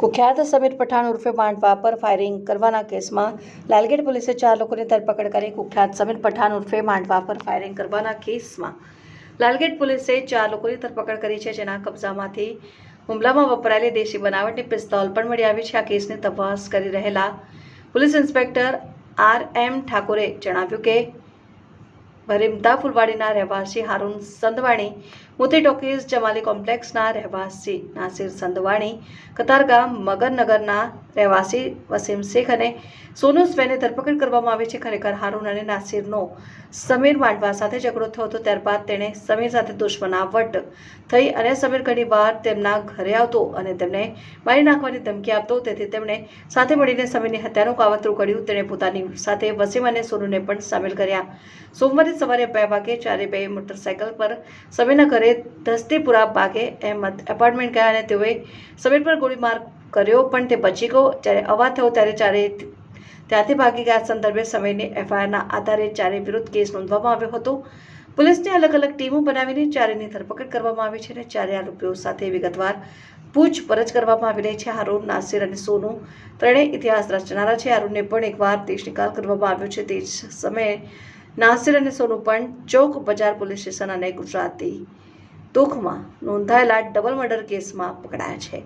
કુખ્યાત સમીર પઠાણ ઉર્ફે માંડવા પર ફાયરિંગ કરવાના કેસમાં લાલગેટ પોલીસે ચાર લોકોની ધરપકડ કરી કુખ્યાત સમીર પઠાણ ઉર્ફે માંડવા પર ફાયરિંગ કરવાના કેસમાં. લાલગેટ પોલીસે ચાર લોકોની ધરપકડ કરી છે, જેના કબજામાંથી હુમલામાં વપરાયેલી દેશી બનાવટની પિસ્તોલ પણ મળી આવી છે. આ કેસની તપાસ કરી રહેલા પોલીસ ઇન્સ્પેક્ટર આર એમ ઠાકોરે જણાવ્યું કે ભરીમતા ફૂલવાડીના રહેવાસી હારૂન સંદવાણી મોતી ટોકીઝ જમાલી કોમ્પ્લેક્સના રહેવાસી નાસિર સંદવાણી કતારગામ મગરનગરના રહેવાસી વસીમ શેખ અને સોનુ સ્વેને ધરપકડ કરવામાં આવી છે. ખરેખર હારૂન અને નાસિરનો સમીર માંડવા સાથે ઝઘડો થયો હતો. ત્યારબાદ તેણે સમીર સાથે દુશ્મનાવટ થઈ અને સમીર ઘણીવાર તેમના ઘરે આવતો અને તેમને મારી નાખવાની ધમકી આપતો. તેથી તેમણે સાથે મળીને સમીરની હત્યાનું કાવતરું કર્યું. તેણે પોતાની સાથે વસીમ અને સોનુને પણ સામેલ કર્યા. સોમવારે સવારે બે વાગે ચારે બે મોટરસાયકલ પર સમીરના ઘરે દસ્તીપુરા બાગે અહેમદ એપાર્ટમેન્ટ ગયા અને તેઓએ સમીર પર ગોળીમાર કર્યો, પણ તે બચી ગયો. જ્યારે અવાજ થયો ત્યારે ચારે ત્યાંથી ભાગી ગયા. સંદર્ભે સમયની એફઆઈઆરના આધારે ચારે વિરુદ્ધ કેસ નોંધવામાં આવ્યો હતો. પોલીસને અલગ અલગ ટીમો બનાવીને ચારેની ધરપકડ કરવામાં આવી છે અને ચારે આરોપીઓ સાથે વિગતવાર પૂછપરછ કરવામાં આવી રહી છે. હારૂન, નાસિર અને સોનુ ત્રણેય ઇતિહાસ રચનારા છે. હારૂનને પણ એકવાર દેશ નિકાલ કરવામાં આવ્યો છે. તે જ સમયે નાસિર અને સોનુ પણ ચોક બજાર પોલીસ સ્ટેશન અને ગુજરાતી દુઃખમાં નોંધાયેલા ડબલ મર્ડર કેસમાં પકડાયા છે.